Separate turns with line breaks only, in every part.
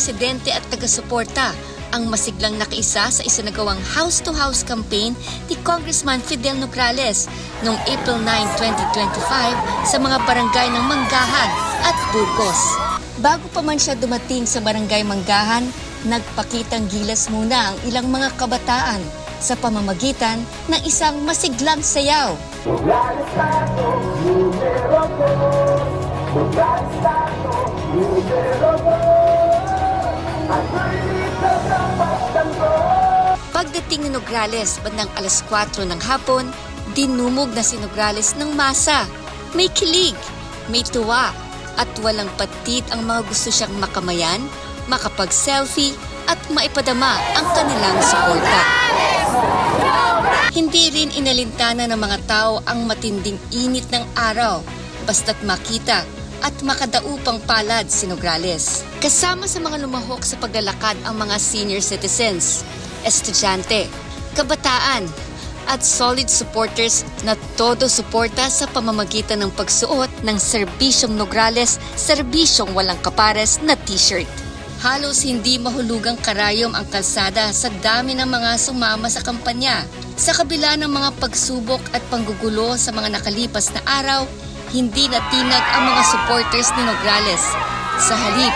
presidente at taga-suporta ang masiglang nakiisa sa isinagawang house-to-house campaign ni Congressman Fidel Nograles noong April 9, 2025 sa mga barangay ng Manggahan at Burgos. Bago pa man siya dumating sa barangay Manggahan, nagpakitang gilas muna ang ilang mga kabataan sa pamamagitan ng isang masiglang sayaw. Pagdating ni Nograles bandang alas 4 ng hapon, dinumog na si Nograles ng masa. May kilig, may tuwa, at walang patid ang mga gusto siyang makamayan, makapag-selfie, at maipadama ang kanilang suporta. Hindi rin inalintana ng mga tao ang matinding init ng araw, basta't makita at makadaupang palad si Nograles. Kasama sa mga lumahok sa paglalakad ang mga senior citizens, estudyante, kabataan, at solid supporters na todo suporta sa pamamagitan ng pagsuot ng serbisyong Nograles, serbisyong walang kapares na t-shirt. Halos hindi mahulugang karayom ang kalsada sa dami ng mga sumama sa kampanya. Sa kabila ng mga pagsubok at panggugulo sa mga nakalipas na araw, hindi natinag ang mga supporters ni Nograles. Sa halip,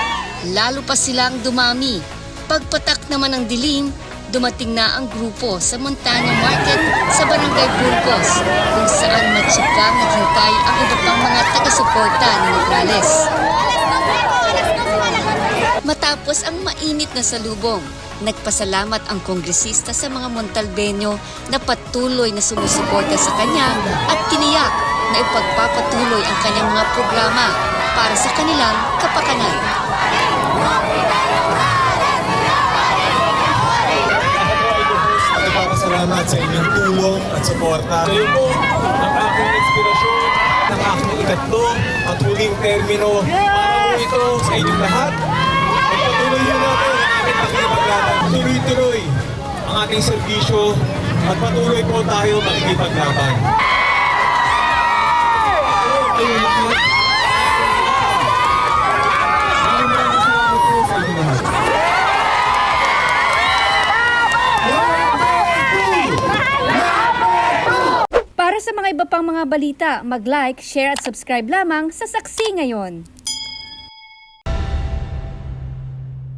lalo pa silang dumami. Pagpatak naman ng dilim, dumating na ang grupo sa Montana Market sa Barangay Burgos kung saan matsyakang naghintay ang iba pang mga taga-suporta ni Nograles. Matapos ang mainit na salubong, nagpasalamat ang kongresista sa mga Montalbeño na patuloy na sumusuporta sa kanya at tiniyak na ipagpapatuloy ang kanyang mga programa para sa kanilang kapakanan.
Nagpapasalamat sa inyong tulong at suporta. Kayo po ang aking inspirasyon, ang aking ikatlo at huling termino. Para ito sa inyong lahat. Pagpatuloy nyo natin ang aking pakikipaglaban. Tuloy-tuloy ang ating serbisyo at patuloy po tayo makikipaglaban. Ayun, lahat. Maraming maraming salamat po sa inyong lahat.
Para sa mga iba pang mga balita, mag-like, share at subscribe lamang sa Saksi Ngayon.